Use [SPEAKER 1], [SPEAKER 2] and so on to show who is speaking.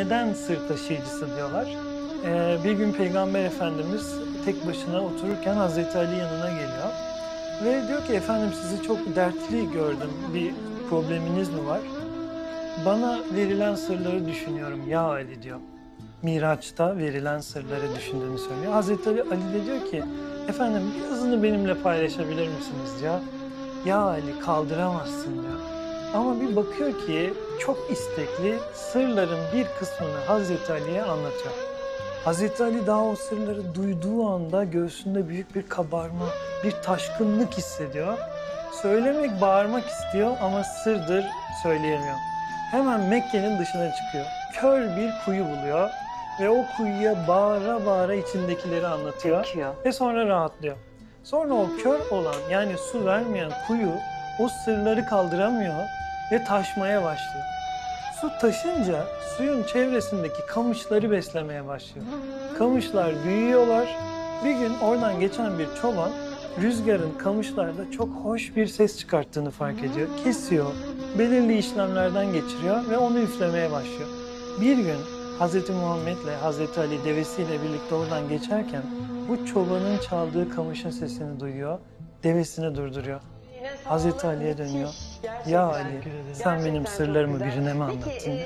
[SPEAKER 1] Neden sır taşıyıcısı diyorlar? Ee, bir gün Peygamber Efendimiz tek başına otururken Hazreti Ali yanına geliyor. Ve diyor ki efendim sizi çok dertli gördüm. Bir probleminiz mi var? Bana verilen sırları düşünüyorum ya Ali diyor. Miraç'ta verilen sırları düşündüğünü söylüyor. Hazreti Ali, Ali de diyor ki efendim birazını benimle paylaşabilir misiniz diyor. Ya Ali kaldıramazsın diyor. Ama bir bakıyor ki çok istekli sırların bir kısmını Hazreti Ali'ye anlatıyor. Hazreti Ali daha o sırları duyduğu anda göğsünde büyük bir kabarma, bir taşkınlık hissediyor. Söylemek, bağırmak istiyor ama sırdır söyleyemiyor. Hemen Mekke'nin dışına çıkıyor. Kör bir kuyu buluyor ve o kuyuya bağıra bağıra içindekileri anlatıyor
[SPEAKER 2] Döküyor.
[SPEAKER 1] ve sonra rahatlıyor. Sonra o kör olan yani su vermeyen kuyu o sırları kaldıramıyor ve taşmaya başlıyor. Su taşınca suyun çevresindeki kamışları beslemeye başlıyor. Kamışlar büyüyorlar. Bir gün oradan geçen bir çoban rüzgarın kamışlarda çok hoş bir ses çıkarttığını fark ediyor. Kesiyor, belirli işlemlerden geçiriyor ve onu üflemeye başlıyor. Bir gün Hz. Muhammed'le Hz. Ali devesiyle birlikte oradan geçerken bu çobanın çaldığı kamışın sesini duyuyor, devesini durduruyor. Hazreti Ali'ye dönüyor. Ya Ali, sen benim sırlarımı birine mi anlattın?